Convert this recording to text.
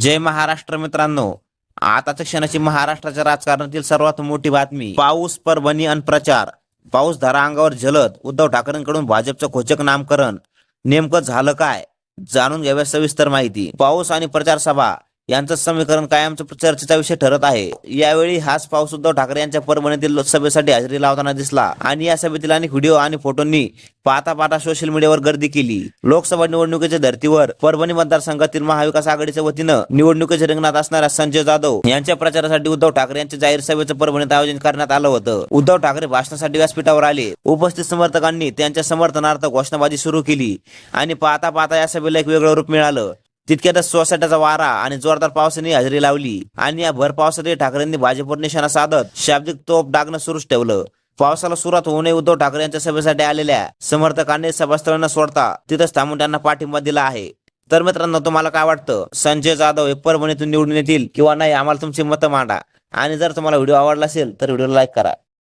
जय महाराष्ट्र मित्रांनो. आताच्या क्षणाची महाराष्ट्राच्या राजकारणातील सर्वात मोठी बातमी पाऊस परभणी अन प्रचार. पाऊस धरा अंगावर झलत उद्धव ठाकरेंकडून भाजपचं खोचक नामकरण. नेमकं झालं काय? जाणून घ्याव्या सविस्तर माहिती. पाऊस आणि प्रचार सभा. यांचं समीकरण कायमचं चर्चेचा विषय ठरत आहे. यावेळी हाच पाऊस उद्धव ठाकरे यांच्या परभणीतील सभेसाठी हजेरी लावताना दिसला आणि या सभेतील अनेक व्हिडिओ आणि फोटोंनी पाहता पाहता सोशल मीडियावर गर्दी केली. लोकसभा निवडणुकीच्या धर्तीवर परभणी मतदारसंघातील महाविकास आघाडीच्या वतीनं निवडणुकीच्या रिंगणात असणाऱ्या संजय जाधव यांच्या प्रचारासाठी उद्धव ठाकरे यांच्या जाहीर सभेचं परभणीत आयोजन करण्यात आलं होतं. उद्धव ठाकरे भाषणासाठी व्यासपीठावर आले. उपस्थित समर्थकांनी त्यांच्या समर्थनार्थ घोषणाबाजी सुरू केली आणि पाहता पाहता या सभेला एक वेगळं रूप मिळालं. तितक्यातच सोसाट्याचा वारा आणि जोरदार पावसाने हजेरी लावली. आणि या भर पावसातही ठाकरेंनी भाजपवर निशाणा साधत शाब्दिक तोप डागणं सुरूच ठेवलं. पावसाला सुरुवात होऊ नये उद्धव ठाकरे यांच्या सभेसाठी आलेल्या समर्थकांनी सभास्थळांना सोडता तिथंच थांबून त्यांना पाठिंबा दिला आहे. तर मित्रांनो तुम्हाला काय वाटतं? संजय जाधव हे परभणीतून निवडून येतील किंवा नाही? आम्हाला तुमची मतं मांडा. आणि जर तुम्हाला व्हिडिओ आवडला असेल तर व्हिडिओला लाईक करा.